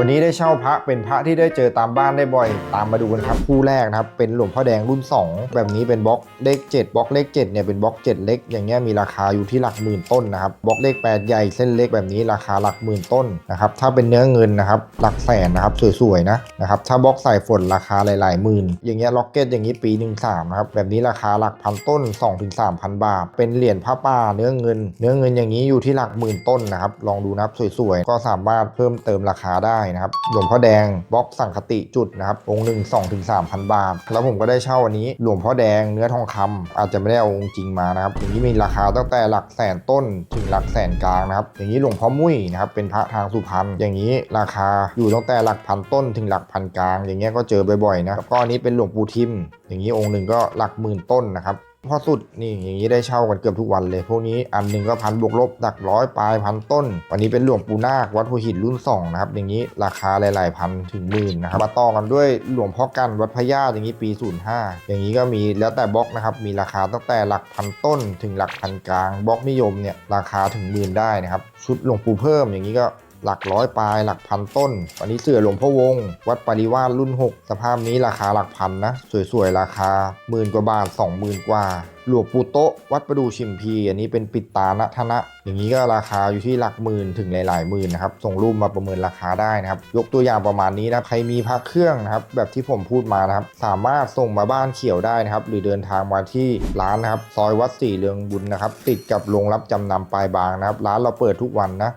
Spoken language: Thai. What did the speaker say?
วันนี้ได้เช่าพระเป็นพระที่ได้เจอตามบ้านได้บ่อย ตามมาดูกันครับคู่แรกนะครับเป็นหลวงพ่อแดงรุ่น 2 แบบนี้เป็นบล็อกเลข7บล็อกเลข7เนี่ยเป็นบล็อก7เล็ก อย่างเงี้ยมีราคาอยู่ที่หลักหมื่นต้นนะครับบล็อกเลข 8 ใหญ่เส้นเล็กแบบนี้ราคาหลักหมื่นต้นนะครับถ้าเป็นเนื้อเงินนะครับหลักแสนนะครับสวยๆนะนะครับถ้าบล็อกใส่ฝนราคาหลายๆหมื่น อย่างเงี้ยล็อกเก็ตอย่างนี้ปีหนึ่งสามนะครับแบบนี้ราคาหลักพันต้น 2-3,000 บาท เป็นเหรียญผ้าป่าเนื้อเงิน เนื้อเงินอย่างนี้อยู่ที่หลักหมื่นต้นนะครับลองดูนะครับสวยๆก็สามารถเพิ่มเติมราคาได้นะครับหลวงพ่อแดงบล็อกสังคติจุดนะครับองค์หนึ่ง2-3,000บาท แล้วผมก็ได้เช่าอันนี้หลวงพ่อแดงเนื้อทองคำอาจจะไม่ได้เอาองค์จริงมานะครับอย่างนี้มีราคาตั้งแต่หลักแสนต้นถึงหลักแสนกลางนะครับอย่างนี้หลวงพ่อมุ้ยนะครับเป็นพระทางสุพรรณอย่างนี้ราคาอยู่ตั้งแต่หลักพันต้นถึงหลักพันกลาง อย่างเงี้ยก็เจอบ่อยๆนะแล้วก็อันนี้เป็นหลวงปู่ทิม อย่างนี้องค์หนึ่งก็หลักหมื่นต้นนะครับ พอสุดนี่อย่างนี้ได้เช่ากันเกือบทุกวันเลย พวกนี้อันหนึ่งก็พันบวกลบหลักร้อยปลายพันต้น วันนี้เป็นหลวงปู่นาควัดหัวหินรุ่น2นะครับอย่างนี้ราคาหลาย ๆ พันถึงหมื่นนะครับมาต่อกันด้วยหลวงพ่อกันวัดพญาอย่างนี้ปี 05 อย่างนี้ก็มีแล้วแต่บล็อกนะครับมีราคาตั้งแต่หลักพันต้น ถึงหลักพันกลางบล็อกนิยมเนี่ยราคาถึงหมื่นได้นะครับชุดหลวงปู่เพิ่มอย่างนี้ก็ หลักร้อยปลายหลักพันต้น วันนี้เสือหลวงพ่อวง วัดปริวาสรุ่น 6 สภาพนี้ราคาหลักพันนะ สวยๆ ราคาหมื่นกว่าบาท 20,000 กว่า หลวงปู่โตะวัดประดูชิมพี อันนี้เป็นปิดตาณธนะ อย่างนี้ก็ราคาอยู่ที่หลักหมื่นถึงหลายๆหมื่นนะครับ ส่งรูปมาประเมินราคาได้นะครับ ยกตัวอย่างประมาณนี้นะ ใครมีพระเครื่องนะครับ แบบที่ผมพูดมานะครับ สามารถส่งมาบ้านเขียวได้นะครับ หรือเดินทางมาที่ร้านนะครับ ซอยวัดสี่เรืองบุญนะครับ ติดกับโรงรับจำนำปลายบางนะครับ ร้านเราเปิดทุกวันนะ